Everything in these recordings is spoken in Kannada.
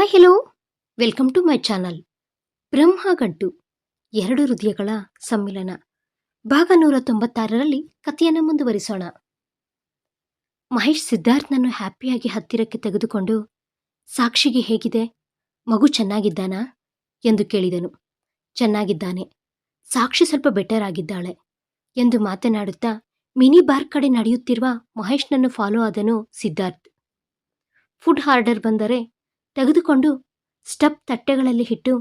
Hi hello welcome to my channel Brahmagantu ಎರಡು ಹೃದಯಗಳ ಸಮ್ಮಿಲನ. ಭಾಗ ನೂರ ತೊಂಬತ್ತಾರರಲ್ಲಿ ಕಥೆಯನ್ನು ಮುಂದುವರಿಸೋಣ. ಮಹೇಶ್ ಸಿದ್ಧಾರ್ಥನನ್ನು ಹ್ಯಾಪಿಯಾಗಿ ಹತ್ತಿರಕ್ಕೆ ತೆಗೆದುಕೊಂಡು, ಸಾಕ್ಷಿಗೆ ಹೇಗಿದೆ, ಮಗು ಚೆನ್ನಾಗಿದ್ದಾನಾ ಎಂದು ಕೇಳಿದನು. ಚೆನ್ನಾಗಿದ್ದಾನೆ, ಸಾಕ್ಷಿ ಸ್ವಲ್ಪ ಬೆಟರ್ ಆಗಿದ್ದಾಳೆ ಎಂದು ಮಾತನಾಡುತ್ತಾ ಮಿನಿ ಬಾರ್ ಕಡೆ ನಡೆಯುತ್ತಿರುವ ಮಹೇಶ್ನನ್ನು ಫಾಲೋ ಆದನು ಸಿದ್ಧಾರ್ಥ್. ಫುಡ್ ಆರ್ಡರ್ ಬಂದರೆ ತೆಗೆದುಕೊಂಡು ಸ್ಟಪ್ ತಟ್ಟೆಗಳಲ್ಲಿ ಇಟ್ಟು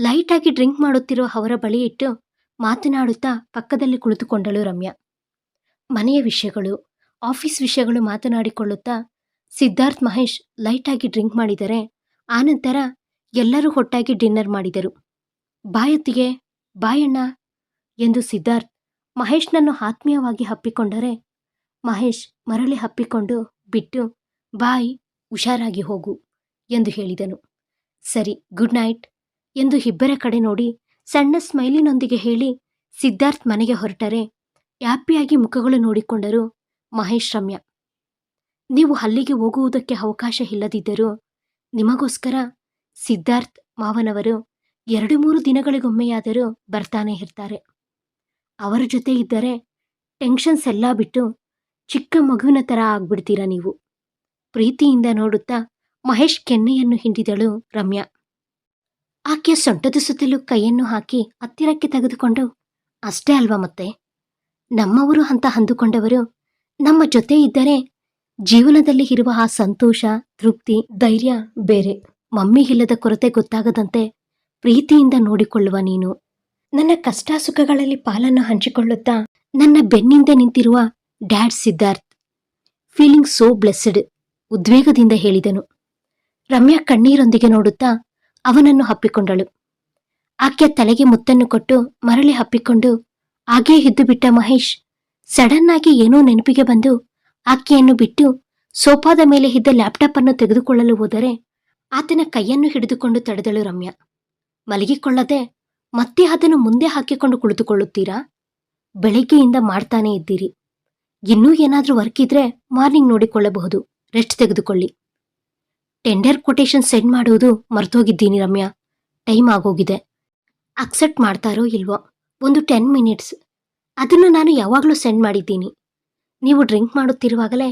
ಲೈಟಾಗಿ ಡ್ರಿಂಕ್ ಮಾಡುತ್ತಿರುವ ಅವರ ಬಳಿ ಇಟ್ಟು ಮಾತನಾಡುತ್ತಾ ಪಕ್ಕದಲ್ಲಿ ಕುಳಿತುಕೊಂಡಳು ರಮ್ಯಾ. ಮನೆಯ ವಿಷಯಗಳು, ಆಫೀಸ್ ವಿಷಯಗಳು ಮಾತನಾಡಿಕೊಳ್ಳುತ್ತಾ ಸಿದ್ಧಾರ್ಥ್ ಮಹೇಶ್ ಲೈಟಾಗಿ ಡ್ರಿಂಕ್ ಮಾಡಿದರೆ ಆನಂತರ ಎಲ್ಲರೂ ಒಟ್ಟಾಗಿ ಡಿನ್ನರ್ ಮಾಡಿದರು. ಬಾಯೊತ್ತಿಗೆ, ಬಾಯಣ್ಣ ಎಂದು ಸಿದ್ಧಾರ್ಥ್ ಮಹೇಶ್ನನ್ನು ಆತ್ಮೀಯವಾಗಿ ಹಪ್ಪಿಕೊಂಡರೆ ಮಹೇಶ್ ಮರಳಿ ಹಪ್ಪಿಕೊಂಡು ಬಿಟ್ಟು, ಬಾಯ್, ಹುಷಾರಾಗಿ ಹೋಗು. ಎಂದು ಹೇಳಿದನು. ಸರಿ, ಗುಡ್ ನೈಟ್ ಎಂದು ಇಬ್ಬರ ಕಡೆ ನೋಡಿ ಸಣ್ಣ ಸ್ಮೈಲಿನೊಂದಿಗೆ ಹೇಳಿ ಸಿದ್ಧಾರ್ಥ್ ಮನೆಗೆ ಹೊರಟರೆ. ಹ್ಯಾಪಿಯಾಗಿ ಮುಖಗಳು ನೋಡಿಕೊಂಡರು ಮಹೇಶ್ ರಮ್ಯ. ನೀವು ಅಲ್ಲಿಗೆ ಹೋಗುವುದಕ್ಕೆ ಅವಕಾಶ ಇಲ್ಲದಿದ್ದರೂ ನಿಮಗೋಸ್ಕರ ಸಿದ್ಧಾರ್ಥ್ ಮಾವನವರು ಎರಡು ಮೂರು ದಿನಗಳಿಗೊಮ್ಮೆಯಾದರೂ ಬರ್ತಾನೆ ಇರ್ತಾರೆ. ಅವರ ಜೊತೆ ಇದ್ದರೆ ಟೆನ್ಷನ್ಸ್ ಎಲ್ಲ ಬಿಟ್ಟು ಚಿಕ್ಕ ಮಗುವಿನ ಥರ ಆಗ್ಬಿಡ್ತೀರಾ ನೀವು? ಪ್ರೀತಿಯಿಂದ ನೋಡುತ್ತಾ ಮಹೇಶ್ ಕೆನ್ನೆಯನ್ನು ಹಿಂಡಿದಳು ರಮ್ಯಾ. ಆಕೆಯ ಸೊಂಟದ ಸುತ್ತಲೂ ಕೈಯನ್ನು ಹಾಕಿ ಹತ್ತಿರಕ್ಕೆ ತೆಗೆದುಕೊಂಡು, ಅಷ್ಟೇ ಅಲ್ವಾ ಮತ್ತೆ? ನಮ್ಮವರು ಅಂತ ಅಂದುಕೊಂಡವರು, ನಮ್ಮ ಜೊತೆ ಇದ್ದರೆ ಜೀವನದಲ್ಲಿ ಇರುವ ಆ ಸಂತೋಷ, ತೃಪ್ತಿ, ಧೈರ್ಯ ಬೇರೆ. ಮಮ್ಮಿ ಇಲ್ಲದ ಕೊರತೆ ಗೊತ್ತಾಗದಂತೆ ಪ್ರೀತಿಯಿಂದ ನೋಡಿಕೊಳ್ಳುವ ನೀನು. ನನ್ನ ಕಷ್ಟ ಸುಖಗಳಲ್ಲಿ ಪಾಲನ್ನು ಹಂಚಿಕೊಳ್ಳುತ್ತಾ ನನ್ನ ಬೆನ್ನಿಂದ ನಿಂತಿರುವ dad Siddharth. Feeling so blessed ಉದ್ವೇಗದಿಂದ ಹೇಳಿದನು. ರಮ್ಯಾ ಕಣ್ಣೀರೊಂದಿಗೆ ನೋಡುತ್ತಾ ಅವನನ್ನು ಹಪ್ಪಿಕೊಂಡಳು ಆಕೆಯ ತಲೆಗೆ ಮುತ್ತನ್ನು ಕೊಟ್ಟು ಮರಳಿ ಹಪ್ಪಿಕೊಂಡು ಹಾಗೇ ಹಿದ್ದು ಬಿಟ್ಟ ಮಹೇಶ್ ಸಡನ್ ಆಗಿ ಏನೋ ನೆನಪಿಗೆ ಬಂದು ಆಕೆಯನ್ನು ಬಿಟ್ಟು ಸೋಫಾದ ಮೇಲೆ ಇದ್ದ ಲ್ಯಾಪ್ಟಾಪ್ ಅನ್ನು ತೆಗೆದುಕೊಳ್ಳಲು ಹೋದರೆ ಆತನ ಕೈಯನ್ನು ಹಿಡಿದುಕೊಂಡು ತಡೆದಳು ರಮ್ಯಾ. ಮಲಗಿಕೊಳ್ಳದೆ ಮತ್ತೆ ಅದನ್ನು ಮುಂದೆ ಹಾಕಿಕೊಂಡು ಕುಳಿತುಕೊಳ್ಳುತ್ತೀರಾ? ಬೆಳಿಗ್ಗೆಯಿಂದ ಮಾಡ್ತಾನೆ ಇದ್ದೀರಿ. ಇನ್ನೂ ಏನಾದರೂ ವರ್ಕ್ ಇದ್ರೆ ಮಾರ್ನಿಂಗ್ ನೋಡಿಕೊಳ್ಳಬಹುದು. ರೆಸ್ಟ್ ತೆಗೆದುಕೊಳ್ಳಿ. ಟೆಂಡರ್ ಕೊಟೇಶನ್ ಸೆಂಡ್ ಮಾಡೋದು ಮರ್ತೋಗಿದ್ದೀನಿ ರಮ್ಯಾ. ಟೈಮ್ ಆಗೋಗಿದೆ. ಅಕ್ಸೆಪ್ಟ್ ಮಾಡ್ತಾರೋ ಇಲ್ವೋ? ಒಂದು ಟೆನ್ ಮಿನಿಟ್ಸ್. ಅದನ್ನು ನಾನು ಯಾವಾಗಲೂ ಸೆಂಡ್ ಮಾಡಿದ್ದೀನಿ. ನೀವು ಡ್ರಿಂಕ್ ಮಾಡುತ್ತಿರುವಾಗಲೇ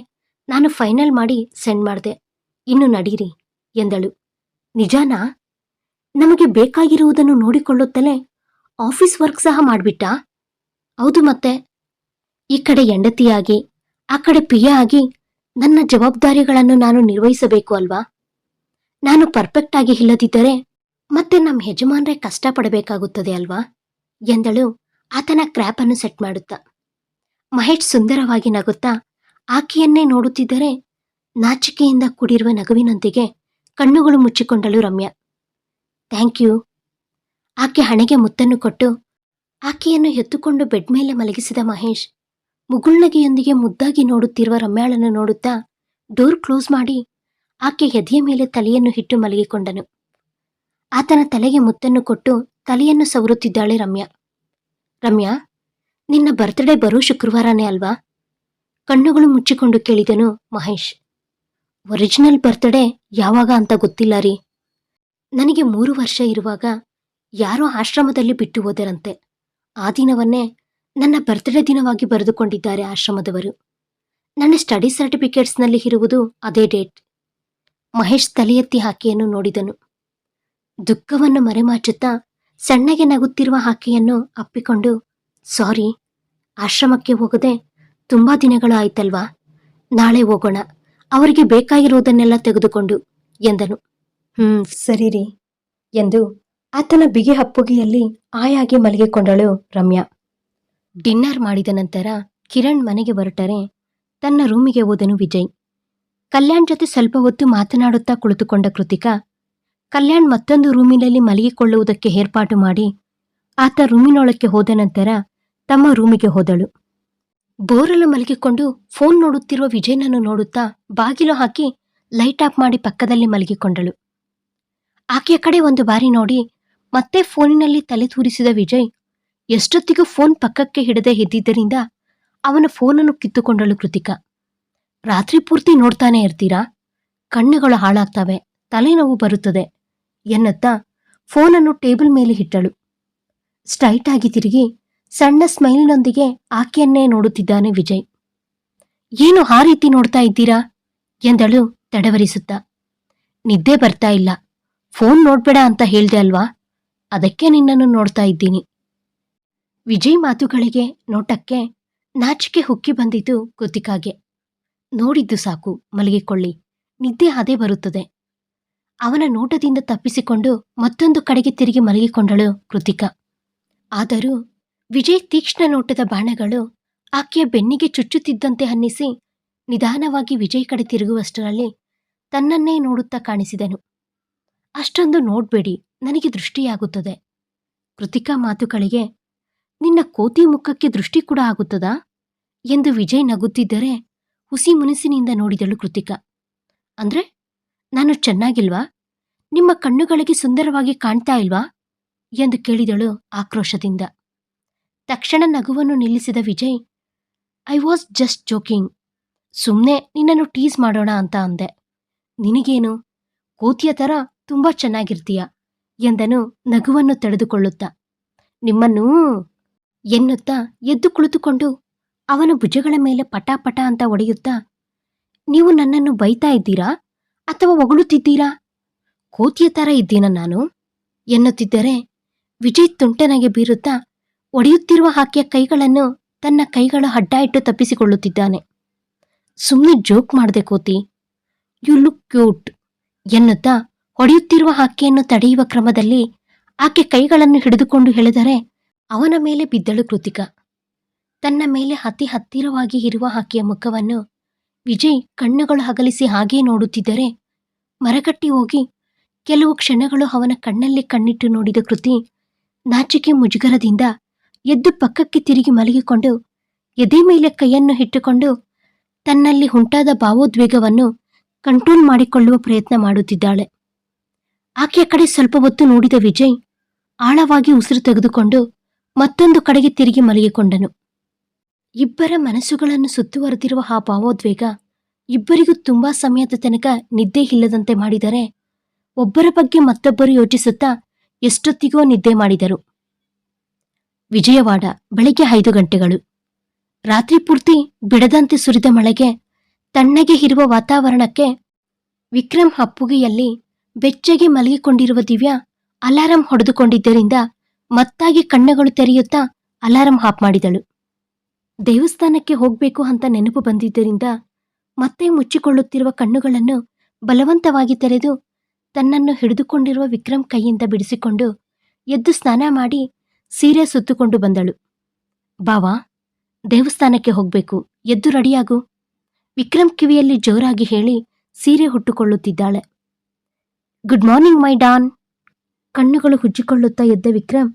ನಾನು ಫೈನಲ್ ಮಾಡಿ ಸೆಂಡ್ ಮಾಡಿದೆ. ಇನ್ನು ನಡೀರಿ, ಎಂದಳು. ನಿಜಾನಾ? ನಮಗೆ ಬೇಕಾಗಿರುವುದನ್ನು ನೋಡಿಕೊಳ್ಳುತ್ತಲೇ ಆಫೀಸ್ ವರ್ಕ್ ಸಹ ಮಾಡಿಬಿಟ್ಟ? ಹೌದು ಮತ್ತೆ. ಈ ಕಡೆ ಹೆಂಡತಿಯಾಗಿ, ಆ ಕಡೆ ಪಿಯ ಆಗಿ ನನ್ನ ಜವಾಬ್ದಾರಿಗಳನ್ನು ನಾನು ನಿರ್ವಹಿಸಬೇಕು ಅಲ್ವಾ? ನಾನು ಪರ್ಫೆಕ್ಟ್ ಆಗಿ ಇಲ್ಲದಿದ್ದರೆ ಮತ್ತೆ ನಮ್ಮ ಯಜಮಾನ್ರೆ ಕಷ್ಟಪಡಬೇಕಾಗುತ್ತದೆ ಅಲ್ವಾ? ಎಂದಳು. ಆತನ ಕ್ರ್ಯಾಪ್ ಅನ್ನು ಸೆಟ್ ಮಾಡುತ್ತಾ. ಮಹೇಶ್ ಸುಂದರವಾಗಿ ನಗುತ್ತಾ, ಆಕೆಯನ್ನೇ ನೋಡುತ್ತಿದ್ದರೆ ನಾಚಿಕೆಯಿಂದ ಕೂಡಿರುವ ನಗುವಿನೊಂದಿಗೆ ಕಣ್ಣುಗಳು ಮುಚ್ಚಿಕೊಂಡಳು ರಮ್ಯಾ. ಥ್ಯಾಂಕ್ ಯು ಆಕೆ ಹಣೆಗೆ ಮುತ್ತನ್ನು ಕೊಟ್ಟು, ಆಕೆಯನ್ನು ಎತ್ತುಕೊಂಡು ಬೆಡ್ ಮೇಲೆ ಮಲಗಿಸಿದ ಮಹೇಶ್ ಮುಗುಳ್ನಗೆಯೊಂದಿಗೆ ಮುದ್ದಾಗಿ ನೋಡುತ್ತಿರುವ ರಮ್ಯಾಳನ್ನು ನೋಡುತ್ತಾ ಡೋರ್ ಕ್ಲೋಸ್ ಮಾಡಿ ಆಕೆ ಎದೆಯ ಮೇಲೆ ತಲೆಯನ್ನು ಹಿಟ್ಟು ಮಲಗಿಕೊಂಡನು. ಆತನ ತಲೆಗೆ ಮುತ್ತನ್ನು ಕೊಟ್ಟು ತಲೆಯನ್ನು ಸವರುತ್ತಿದ್ದಾಳೆ ರಮ್ಯಾ. ರಮ್ಯಾ, ನಿನ್ನ ಬರ್ತ್ಡೇ ಬರೋ ಶುಕ್ರವಾರನೇ ಅಲ್ವಾ? ಕಣ್ಣುಗಳು ಮುಚ್ಚಿಕೊಂಡು ಕೇಳಿದನು ಮಹೇಶ್. ಒರಿಜಿನಲ್ ಬರ್ತ್ಡೇ ಯಾವಾಗ ಅಂತ ಗೊತ್ತಿಲ್ಲ ರೀ. ನನಗೆ ಮೂರು ವರ್ಷ ಇರುವಾಗ ಯಾರೋ ಆಶ್ರಮದಲ್ಲಿ ಬಿಟ್ಟು ಹೋದರಂತೆ. ಆ ದಿನವನ್ನೇ ನನ್ನ ಬರ್ತ್ಡೇ ದಿನವಾಗಿ ಬರೆದುಕೊಂಡಿದ್ದಾರೆ ಆಶ್ರಮದವರು. ನನ್ನ ಸ್ಟಡಿ ಸರ್ಟಿಫಿಕೇಟ್ಸ್ನಲ್ಲಿ ಇರುವುದು ಅದೇ ಡೇಟ್ ಮಹೇಶ್ ತಲೆಯೆತ್ತಿ ಹಾಕಿಯನ್ನು ನೋಡಿದನು. ದುಃಖವನ್ನು ಮರೆಮಾಚುತ್ತಾ ಸಣ್ಣಗೆ ನಗುತ್ತಿರುವ ಹಾಕಿಯನ್ನು ಅಪ್ಪಿಕೊಂಡು, ಸಾರಿ, ಆಶ್ರಮಕ್ಕೆ ಹೋಗದೆ ತುಂಬಾ ದಿನಗಳು ಆಯ್ತಲ್ವಾ ನಾಳೆ ಹೋಗೋಣ, ಅವರಿಗೆ ಬೇಕಾಗಿರುವುದನ್ನೆಲ್ಲ ತೆಗೆದುಕೊಂಡು, ಎಂದನು. ಹ್ಮ್, ಸರಿ ರೀ, ಎಂದು ಆತನ ಬಿಗಿ ಹಪ್ಪುಗೆಯಲ್ಲಿ ಆಯಾಗಿ ಮಲಗಿಕೊಂಡಳು ರಮ್ಯಾ. ಡಿನ್ನರ್ ಮಾಡಿದ ನಂತರ ಕಿರಣ್ ಮನೆಗೆ ಹೊರಟರೆ, ತನ್ನ ರೂಮಿಗೆ ಹೋದನು ವಿಜಯ್. ಕಲ್ಯಾಣ್ ಜೊತೆ ಸ್ವಲ್ಪ ಹೊತ್ತು ಮಾತನಾಡುತ್ತಾ ಕುಳಿತುಕೊಂಡ ಕೃತಿಕಾ, ಕಲ್ಯಾಣ್ ಮತ್ತೊಂದು ರೂಮಿನಲ್ಲಿ ಮಲಗಿಕೊಳ್ಳುವುದಕ್ಕೆ ಏರ್ಪಾಟು ಮಾಡಿ ಆತ ರೂಮಿನೊಳಕ್ಕೆ ಹೋದ ನಂತರ ತಮ್ಮ ರೂಮಿಗೆ ಹೋದಳು. ಬೋರಲು ಮಲಗಿಕೊಂಡು ಫೋನ್ ನೋಡುತ್ತಿರುವ ವಿಜಯನನ್ನು ನೋಡುತ್ತಾ ಬಾಗಿಲು ಹಾಕಿ ಲೈಟ್ ಆಫ್ ಮಾಡಿ ಪಕ್ಕದಲ್ಲಿ ಮಲಗಿಕೊಂಡಳು. ಆಕೆಯ ಕಡೆ ಒಂದು ಬಾರಿ ನೋಡಿ ಮತ್ತೆ ಫೋನಿನಲ್ಲಿ ತಲೆ ತೂರಿಸಿದ ವಿಜಯ್ ಎಷ್ಟೊತ್ತಿಗೂ ಫೋನ್ ಪಕ್ಕಕ್ಕೆ ಹಿಡದೆ ಇದ್ದಿದ್ದರಿಂದ ಅವನ ಫೋನನ್ನು ಕಿತ್ತುಕೊಂಡಳು ಕೃತಿಕಾ. ರಾತ್ರಿ ಪೂರ್ತಿ ನೋಡ್ತಾನೆ ಇರ್ತೀರಾ? ಕಣ್ಣುಗಳು ಹಾಳಾಗ್ತವೆ, ತಲೆನೋವು ಬರುತ್ತದೆ ಎನ್ನುತ್ತಾ ಫೋನನ್ನು ಟೇಬಲ್ ಮೇಲೆ ಇಟ್ಟಳು. ಸ್ಟ್ರೈಟ್ ಆಗಿ ತಿರುಗಿ ಸಣ್ಣ ಸ್ಮೈಲ್ನೊಂದಿಗೆ ಆಕೆಯನ್ನೇ ನೋಡುತ್ತಿದ್ದಾನೆ ವಿಜಯ್. ಏನು ಆ ರೀತಿ ನೋಡ್ತಾ ಇದ್ದೀರಾ? ಎಂದಳು ತಡವರಿಸುತ್ತಾ. ನಿದ್ದೆ ಬರ್ತಾ ಇಲ್ಲ. ಫೋನ್ ನೋಡ್ಬೇಡ ಅಂತ ಹೇಳ್ದೆ ಅಲ್ವಾ? ಅದಕ್ಕೆ ನಿನ್ನನ್ನು ನೋಡ್ತಾ ಇದ್ದೀನಿ. ವಿಜಯ್ ಮಾತುಗಳಿಗೆ ನೋಟಕ್ಕೆ ನಾಚಿಕೆ ಹುಕ್ಕಿ ಬಂದಿತು ಕೃತಿಕಾಗೆ. ನೋಡಿದ್ದು ಸಾಕು, ಮಲಗಿಕೊಳ್ಳಿ. ನಿದ್ದೆ ಅದೇ ಬರುತ್ತದೆ. ಅವನ ನೋಟದಿಂದ ತಪ್ಪಿಸಿಕೊಂಡು ಮತ್ತೊಂದು ಕಡೆಗೆ ತಿರುಗಿ ಮಲಗಿಕೊಂಡಳು ಕೃತಿಕಾ. ಆದರೂ ವಿಜಯ್ ತೀಕ್ಷ್ಣ ನೋಟದ ಬಾಣಗಳು ಆಕೆಯ ಬೆನ್ನಿಗೆ ಚುಚ್ಚುತ್ತಿದ್ದಂತೆ ಅನ್ನಿಸಿ ನಿಧಾನವಾಗಿ ವಿಜಯ್ ಕಡೆ ತಿರುಗುವಷ್ಟರಲ್ಲಿ ತನ್ನನ್ನೇ ನೋಡುತ್ತಾ ಕಾಣಿಸಿದನು. ಅಷ್ಟೊಂದು ನೋಡ್ಬೇಡಿ, ನನಗೆ ದೃಷ್ಟಿಯಾಗುತ್ತದೆ. ಕೃತಿಕಾ ಮಾತುಗಳಿಗೆ ನಿನ್ನ ಕೋತಿ ಮುಖಕ್ಕೆ ದೃಷ್ಟಿ ಕೂಡ ಆಗುತ್ತದಾ? ಎಂದು ವಿಜಯ್ ನಗುತ್ತಿದ್ದರೆ ಹುಸಿ ಮುನಿಸಿನಿಂದ ನೋಡಿದಳು ಕೃತಿಕ. ಅಂದ್ರೆ, ನಾನು ಚೆನ್ನಾಗಿಲ್ವಾ? ನಿಮ್ಮ ಕಣ್ಣುಗಳಿಗೆ ಸುಂದರವಾಗಿ ಕಾಣ್ತಾ ಇಲ್ವಾ? ಎಂದು ಕೇಳಿದಳು ಆಕ್ರೋಶದಿಂದ. ತಕ್ಷಣ ನಗುವನ್ನು ನಿಲ್ಲಿಸಿದ Vijay I was just joking ಸುಮ್ಮನೆ ನಿನ್ನನ್ನು ಟೀಸ್ ಮಾಡೋಣ ಅಂತ ಅಂದೆ. ನಿನಗೇನು? ಕೋತಿಯ ಥರ ತುಂಬಾ ಚೆನ್ನಾಗಿರ್ತೀಯ, ಎಂದನು ನಗುವನ್ನು ತಡೆದುಕೊಳ್ಳುತ್ತಾ. ನಿಮ್ಮನ್ನೂ, ಎನ್ನುತ್ತಾ ಎದ್ದು ಕುಳಿತುಕೊಂಡು ಅವನ ಭುಜಗಳ ಮೇಲೆ ಪಟಾಪಟ ಅಂತ ಒಡೆಯುತ್ತಾ, ನೀವು ನನ್ನನ್ನು ಬೈತಾ ಇದ್ದೀರಾ ಅಥವಾ ಒಗಳುತ್ತಿದ್ದೀರಾ ಕೋತಿಯ ಥರ ಇದ್ದೀನ ನಾನು? ಎನ್ನುತ್ತಿದ್ದರೆ, ವಿಜಯ್ ತುಂಟನಾಗೆ ಬೀರುತ್ತಾ, ಒಡೆಯುತ್ತಿರುವ ಆಕೆಯ ಕೈಗಳನ್ನು ತನ್ನ ಕೈಗಳ ಅಡ್ಡ ಇಟ್ಟು ತಪ್ಪಿಸಿಕೊಳ್ಳುತ್ತಿದ್ದಾನೆ. ಸುಮ್ಮನೆ ಜೋಕ್ ಮಾಡಿದೆ ಕೋತಿ. You look cute. ಎನ್ನುತ್ತಾ ಹೊಡೆಯುತ್ತಿರುವ ಆಕೆಯನ್ನು ತಡೆಯುವ ಕ್ರಮದಲ್ಲಿ ಆಕೆ ಕೈಗಳನ್ನು ಹಿಡಿದುಕೊಂಡು ಹೇಳಿದರೆ ಅವನ ಮೇಲೆ ಬಿದ್ದಳು ಕೃತಿಕಾ. ತನ್ನ ಮೇಲೆ ಅತಿ ಹತ್ತಿರವಾಗಿ ಇರುವ ಆಕೆಯ ಮುಖವನ್ನು ವಿಜಯ್ ಕಣ್ಣುಗಳು ಅಗಲಿಸಿ ಹಾಗೇ ನೋಡುತ್ತಿದ್ದರೆ ಮರಕಟ್ಟಿ ಹೋಗಿ ಕೆಲವು ಕ್ಷಣಗಳು ಅವನ ಕಣ್ಣಲ್ಲಿ ಕಣ್ಣಿಟ್ಟು ನೋಡಿದ ಕೃತಿ ನಾಚಿಕೆ ಮುಜುಗರದಿಂದ ಎದ್ದು ಪಕ್ಕಕ್ಕೆ ತಿರುಗಿ ಮಲಗಿಕೊಂಡು ಎದೆ ಮೇಲೆ ಕೈಯನ್ನು ಇಟ್ಟುಕೊಂಡು ತನ್ನಲ್ಲಿ ಉಂಟಾದ ಭಾವೋದ್ವೇಗವನ್ನು ಕಂಟ್ರೋಲ್ ಮಾಡಿಕೊಳ್ಳುವ ಪ್ರಯತ್ನ ಮಾಡುತ್ತಿದ್ದಾಳೆ. ಆಕೆಯ ಕಡೆ ಸ್ವಲ್ಪ ಹೊತ್ತು ನೋಡಿದ ವಿಜಯ್ ಆಳವಾಗಿ ಉಸಿರು ತೆಗೆದುಕೊಂಡು ಮತ್ತೊಂದು ಕಡೆಗೆ ತಿರುಗಿ ಮಲಗಿಕೊಂಡನು. ಇಬ್ಬರ ಮನಸ್ಸುಗಳನ್ನು ಸುತ್ತುವರೆದಿರುವ ಆ ಭಾವೋದ್ವೇಗ ಇಬ್ಬರಿಗೂ ತುಂಬಾ ಸಮಯದ ತನಕ ನಿದ್ದೆ ಇಲ್ಲದಂತೆ ಮಾಡಿದರೆ ಒಬ್ಬರ ಬಗ್ಗೆ ಮತ್ತೊಬ್ಬರು ಯೋಚಿಸುತ್ತಾ ಎಷ್ಟೊತ್ತಿಗೋ ನಿದ್ದೆ ಮಾಡಿದರು. ವಿಜಯವಾಡ, ಬೆಳಿಗ್ಗೆ ಐದು ಗಂಟೆಗಳು. ರಾತ್ರಿ ಪೂರ್ತಿ ಬಿಡದಂತೆ ಸುರಿದ ಮಳೆಗೆ ತಣ್ಣಗೆ ಇರುವ ವಾತಾವರಣಕ್ಕೆ ವಿಕ್ರಮ್ ಅಪ್ಪುಗೆಯಲ್ಲಿ ಬೆಚ್ಚಗೆ ಮಲಗಿಕೊಂಡಿರುವ ದಿವ್ಯಾ ಅಲಾರಂ ಹೊಡೆದುಕೊಂಡಿದ್ದರಿಂದ ಮತ್ತಾಗಿ ಕಣ್ಣುಗಳು ತೆರೆಯುತ್ತಾ ಅಲಾರಂ ಆಫ್ ಮಾಡಿದಳು. ದೇವಸ್ಥಾನಕ್ಕೆ ಹೋಗ್ಬೇಕು ಅಂತ ನೆನಪು ಬಂದಿದ್ದರಿಂದ ಮತ್ತೆ ಮುಚ್ಚಿಕೊಳ್ಳುತ್ತಿರುವ ಕಣ್ಣುಗಳನ್ನು ಬಲವಂತವಾಗಿ ತೆರೆದು ತನ್ನನ್ನು ಹಿಡಿದುಕೊಂಡಿರುವ ವಿಕ್ರಮ್ ಕೈಯಿಂದ ಬಿಡಿಸಿಕೊಂಡು ಎದ್ದು ಸ್ನಾನ ಮಾಡಿ ಸೀರೆ ಸುತ್ತುಕೊಂಡು ಬಂದಳು. ಬಾವಾ, ದೇವಸ್ಥಾನಕ್ಕೆ ಹೋಗ್ಬೇಕು. ಎದ್ದು ರೆಡಿಯಾಗು. ವಿಕ್ರಮ್ ಕಿವಿಯಲ್ಲಿ ಜೋರಾಗಿ ಹೇಳಿ ಸೀರೆ ಹುಟ್ಟುಕೊಳ್ಳುತ್ತಿದ್ದಾಳೆ. Good morning, my dawn. ಕಣ್ಣುಗಳು ಹುಜ್ಜಿಕೊಳ್ಳುತ್ತಾ ಎದ್ದ ವಿಕ್ರಮ್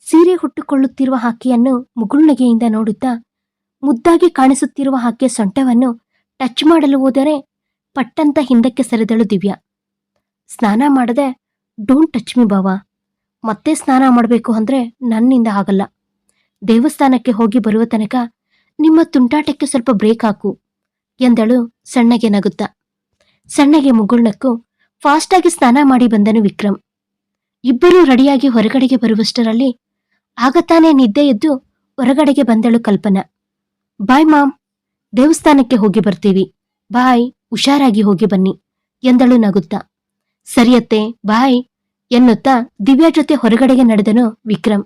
ಸೀರೆ ಹುಟ್ಟುಕೊಳ್ಳುತ್ತಿರುವ ಹಾಕಿಯನ್ನು ಮುಗುಳ್ನಗೆಯಿಂದ ನೋಡುತ್ತಾ ಮುದ್ದಾಗಿ ಕಾಣಿಸುತ್ತಿರುವ ಆಕೆ ಸೊಂಟವನ್ನು ಟಚ್ ಮಾಡಲು ಹೋದರೆ ಪಟ್ಟಂತ ಹಿಂದಕ್ಕೆ ಸರಿದಳು ದಿವ್ಯಾ. ಸ್ನಾನ ಮಾಡದೆ ಡೋಂಟ್ ಟಚ್ ಮಿ ಬಾವ. ಮತ್ತೆ ಸ್ನಾನ ಮಾಡಬೇಕು ಅಂದ್ರೆ ನನ್ನಿಂದ ಆಗಲ್ಲ. ದೇವಸ್ಥಾನಕ್ಕೆ ಹೋಗಿ ಬರುವ ತನಕ ನಿಮ್ಮ ತುಂಟಾಟಕ್ಕೆ ಸ್ವಲ್ಪ ಬ್ರೇಕ್ ಹಾಕು, ಎಂದಳು ಸಣ್ಣಗೆ ನಗುತ್ತಾ. ಸಣ್ಣಗೆ ಮುಗುಳ್ನಕ್ಕು ಫಾಸ್ಟಾಗಿ ಸ್ನಾನ ಮಾಡಿ ಬಂದನು ವಿಕ್ರಮ್. ಇಬ್ಬರೂ ರೆಡಿಯಾಗಿ ಹೊರಗಡೆಗೆ ಬರುವಷ್ಟರಲ್ಲಿ ಆಗತಾನೆ ನಿದ್ದೆ ಎದ್ದು ಹೊರಗಡೆಗೆ ಬಂದಳು ಕಲ್ಪನಾ. ಬಾಯ್ ಮಾಮ್. ದೇವಸ್ಥಾನಕ್ಕೆ ಹೋಗಿ ಬರ್ತೀವಿ. ಬಾಯ್, ಹುಷಾರಾಗಿ ಹೋಗಿ ಬನ್ನಿ, ಎಂದಳು ನಗುತ್ತಾ. ಸರಿಯತ್ತೆ ಬಾಯ್, ಎನ್ನುತ್ತಾ ದಿವ್ಯಾ ಜೊತೆ ಹೊರಗಡೆಗೆ ನಡೆದನು ವಿಕ್ರಮ್.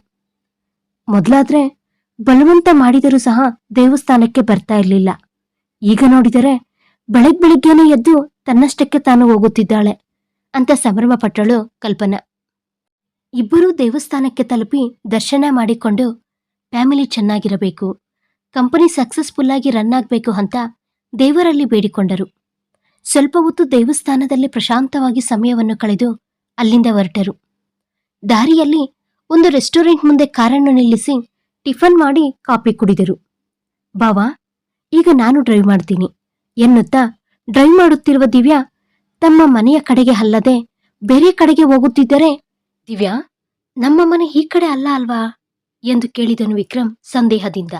ಮೊದಲಾದ್ರೆ ಬಲವಂತ ಮಾಡಿದರೂ ಸಹ ದೇವಸ್ಥಾನಕ್ಕೆ ಬರ್ತಾ ಇರಲಿಲ್ಲ. ಈಗ ನೋಡಿದರೆ ಬೆಳಗ್ ಬೆಳಿಗ್ಗೆನೆ ಎದ್ದು ತನ್ನಷ್ಟಕ್ಕೆ ತಾನು ಹೋಗುತ್ತಿದ್ದಾಳೆ ಅಂತ ಸಂಭ್ರಮ ಪಟ್ಟಳು ಕಲ್ಪನಾ. ಇಬ್ಬರೂ ದೇವಸ್ಥಾನಕ್ಕೆ ತಲುಪಿ ದರ್ಶನ ಮಾಡಿಕೊಂಡು ಫ್ಯಾಮಿಲಿ ಚೆನ್ನಾಗಿರಬೇಕು. ಕಂಪನಿ ಸಕ್ಸಸ್ಫುಲ್ ಆಗಿ ರನ್ ಆಗಬೇಕು ಅಂತ ದೇವರಲ್ಲಿ ಬೇಡಿಕೊಂಡರು. ಸ್ವಲ್ಪ ಹೊತ್ತು ದೇವಸ್ಥಾನದಲ್ಲಿ ಪ್ರಶಾಂತವಾಗಿ ಸಮಯವನ್ನು ಕಳೆದು ಅಲ್ಲಿಂದ ಹೊರಟರು. ದಾರಿಯಲ್ಲಿ ಒಂದು ರೆಸ್ಟೋರೆಂಟ್ ಮುಂದೆ ಕಾರನ್ನು ನಿಲ್ಲಿಸಿ ಟಿಫನ್ ಮಾಡಿ ಕಾಫಿ ಕುಡಿದರು. ಬಾವಾ, ಈಗ ನಾನು ಡ್ರೈವ್ ಮಾಡ್ತೀನಿ ಎನ್ನುತ್ತಾ ಡ್ರೈವ್ ಮಾಡುತ್ತಿರುವ ದಿವ್ಯಾ ತಮ್ಮ ಮನೆಯ ಕಡೆಗೆ ಅಲ್ಲದೆ ಬೇರೆ ಕಡೆಗೆ ಹೋಗುತ್ತಿದ್ದರೆ, ದಿವ್ಯಾ, ನಮ್ಮ ಮನೆ ಈ ಕಡೆ ಅಲ್ಲ ಅಲ್ವಾ? ಎಂದು ಕೇಳಿದನು ವಿಕ್ರಮ್ ಸಂದೇಹದಿಂದ.